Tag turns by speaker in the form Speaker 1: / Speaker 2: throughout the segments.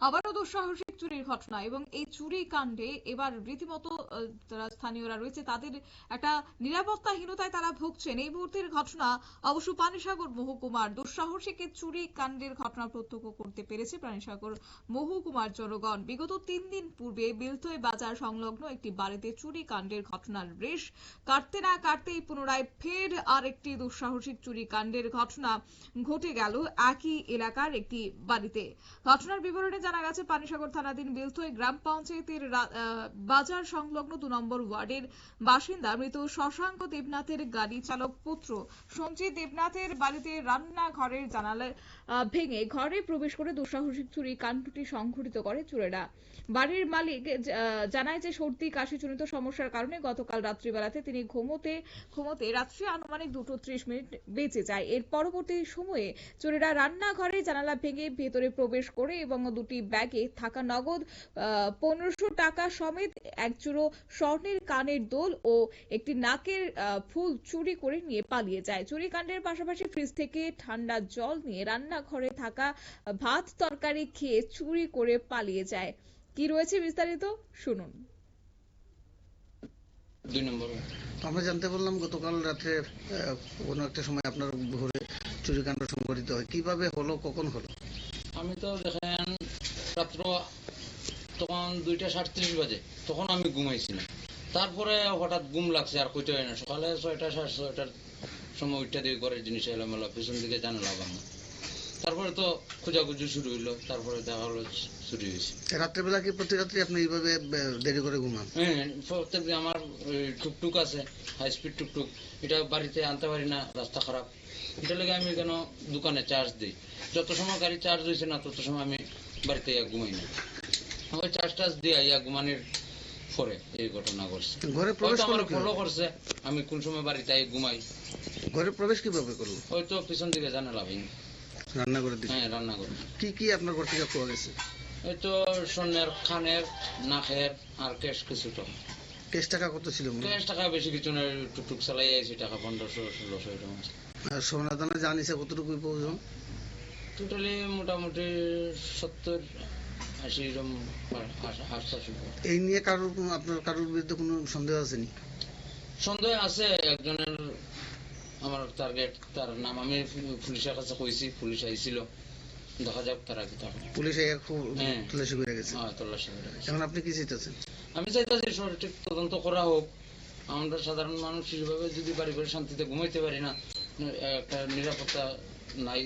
Speaker 1: আবারও দুঃসাহসিক চুরির ঘটনা এবং এই চুরি কাণ্ডে এবার রীতিমতো যারা স্থানীয়রা রয়েছে তাদের একটা নিরাপত্তাহীনতায় তারা ভুগছেন। এই মুহূর্তের ঘটনা অবশ্য পানিসাগর মহকুমার দুঃসাহসিক চুরি কাণ্ডের ঘটনা প্রত্যক্ষ করতে পেরেছে পানিসাগর মহকুমার জনগণ। বিগত তিন দিন পূর্বে বিলতই বাজার সংলগ্ন একটি বাড়িতে চুরি কাণ্ডের ঘটনার রেশ কাটতে না কাটতেই পুনরায় ফের আর একটি দুঃসাহসিক চুরি কাণ্ডের ঘটনা ঘটে গেল একই এলাকার একটি বাড়িতে। ঘটনার বিবরণে জানা গেছে পানিসাগর থানাধীন বিলথই গ্রাম পঞ্চায়েতের বাজার সংলগ্ন দু নম্বর ওয়ার্ডের বাসিন্দা মৃত শশাঙ্ক দেবনাথের গাড়ি চালক পুত্র সঞ্জিত দেবনাথের বাড়িতে রান্নাঘরের জানালা আহ, ভেঙে ঘরে প্রবেশ করে দুঃসাহসিক চুরি কাণ্ডটি সংঘটিত করে চোরেরা। বাড়ির মালিক জানায় যে সর্দি কাশিজনিত সমস্যার কারণে গতকাল রাত্রিবেলাতে তিনি ঘুমোতে ঘুমোতে রাত্রি আনুমানিক দুটো ত্রিশ মিনিট বেঁচে যায়। এর পরবর্তী সময়ে চোরেরা রান্নাঘরে জানালা ভেঙে ভেতরে প্রবেশ করে এবং দুটি ব্যাগে থাকা নগদ পনেরোশো টাকা সমেত এক চুরো স্বর্ণের কানের দোল ও একটি নাকের ফুল চুরি করে নিয়ে পালিয়ে যায়। চুরিকাণ্ডের পাশাপাশি ফ্রিজ থেকে ঠান্ডা জল নিয়ে রান্নাঘরে থাকা ভাত তরকারি খেয়ে চুরি করে পালিয়ে যায়। কি রয়েছে বিস্তারিত? শুনুন।
Speaker 2: দুই নম্বর।
Speaker 3: আমরা জানতে পারলাম গতকাল রাত্রে আহ, কোনো একটা সময় আপনার ঘরে চুরিকাণ্ড সংঘটিত হয়। কীভাবে হলো কখন হলো?
Speaker 2: আমি তো দেখেন রাত্র তখন দুইটা সাতত্রিশ বাজে তখন আমি ঘুমাইছিলাম। তারপরে হঠাৎ ঘুম লাগছে আর কইতে হয় না। সকালে ছয়টা সাড়ে ছয়টার সময় উঠতে দিয়ে ঘরের জিনিস পিছন দিকে তারপরে তো খোঁজাখুঁজি শুরু হইল তারপরে দেখা হলো চুরি হয়েছে।
Speaker 3: রাত্রেবেলা কি প্রতি রাত্রে আপনি এইভাবে দেরি করে ঘুমান?
Speaker 2: হ্যাঁ প্রত্যেকদিন আমার টুকটুক আছে হাই স্পিড টুকটুক। এটা বাড়িতে আনতে পারি না রাস্তা খারাপ। এটা লেগে আমি কেন দোকানে চার্জ দিই? যত সময় গাড়ি চার্জ হয়েছে না তত সময় আমি বাড়িতে ইয়া ঘুমাই না ওই দিয়ে ইয়া ঘুমানির পরে এই ঘটনা ঘটছে।
Speaker 3: ঘরে প্রবেশ
Speaker 2: আমার
Speaker 3: করল
Speaker 2: ফলো করছে আমি কোন সময় বাড়িতে আই ঘুমাই।
Speaker 3: ঘরে প্রবেশ কীভাবে করল?
Speaker 2: হয়তো পিছন দিকে জানা লাভিং
Speaker 3: রান্না করে দিচ্ছে
Speaker 2: হ্যাঁ রান্না করি
Speaker 3: কি কি আপনার ঘর থেকে পাওয়া গেছে?
Speaker 2: হয়তো স্বর্ণের খানের নাকের আর ক্যাশ কিছুটা
Speaker 3: কেস টাকা কত ছিল
Speaker 2: ক্যাশ টাকা বেশি কিছু না টুকটুক চালাই আইছি টাকা পনেরোশো ষোলোশো এরকম
Speaker 3: আর সোনাদানা জানিছে কতটুকু প্রয়োজন?
Speaker 2: টোটালি মোটামুটি সত্তর আশি এরকম
Speaker 3: এই নিয়ে কারোর আপনার কারোর বিরুদ্ধে কোনো সন্দেহ আসেনি
Speaker 2: সন্দেহ আছে একজনের আমার টার্গেট তার নাম আমি পুলিশের কাছে কইছি পুলিশ আইছিল। দেখা যাক তারা কি থাকে
Speaker 3: পুলিশ খুব
Speaker 2: হ্যাঁ।
Speaker 3: তল্লাশি করে গেছে।
Speaker 2: হ্যাঁ তল্লাশি করে গেছে।
Speaker 3: এখন আপনি কি চাইতেছেন?
Speaker 2: আমি চাইতেছি সঠিক তদন্ত করা হোক। আমরা সাধারণ মানুষ হিসেবে যদি বাড়ি করে শান্তিতে ঘুমাইতে পারি না একটা নিরাপত্তা নাই।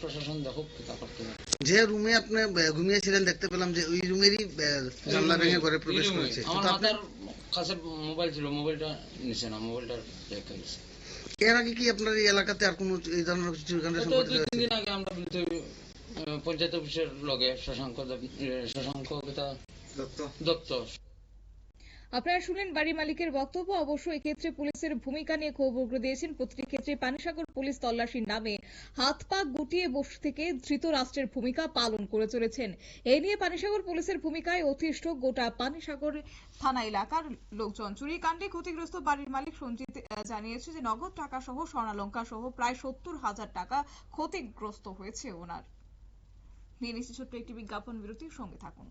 Speaker 2: প্রশাসন দেখুক করতে
Speaker 3: যে রুমে আপনি ঘুমিয়েছিলেন দেখতে পেলাম যে ওই রুমেরই জানলা ভেঙে ঘরে প্রবেশ করেছে।
Speaker 2: আমার কাছে মোবাইল ছিল মোবাইলটা নিছে না মোবাইলটা রেখে গেছে
Speaker 3: এর আগে কি আপনার এই এলাকাতে আর কোনো এই ধরনের
Speaker 2: তো
Speaker 3: সংঘটিত
Speaker 2: দুই তিন দিন আগে আমরা পঞ্চায়েত অফিসের লগে শশাঙ্ক শশাঙ্ক কিতা দত্ত।
Speaker 1: আপনারা শুনলেন বাড়ি মালিকের বক্তব্য। অবশ্য এক্ষেত্রে পুলিশের ভূমিকা নিয়ে ক্ষোভ উগরে দিয়েছেন প্রতিটি ক্ষেত্রে পানিসাগর পুলিশ তল্লাশির নামে হাত পা গুটিয়ে বসে থেকে ধৃত রাষ্ট্রের ভূমিকা পালন করে চলেছেন। এই নিয়ে পানিসাগর পুলিশের ভূমিকায় অতিষ্ঠ গোটা পানিসাগর থানা এলাকার লোকজন চুরি কাণ্ডে ক্ষতিগ্রস্ত বাড়ির মালিক সঞ্জিত জানিয়েছে যে নগদ টাকা সহ স্বর্ণালঙ্কার সহ প্রায় সত্তর হাজার টাকা ক্ষতিগ্রস্ত হয়েছে ওনার। নিয়ে নিচ্ছি ছোট্ট একটি বিজ্ঞাপন বিরতির সঙ্গে থাকুন।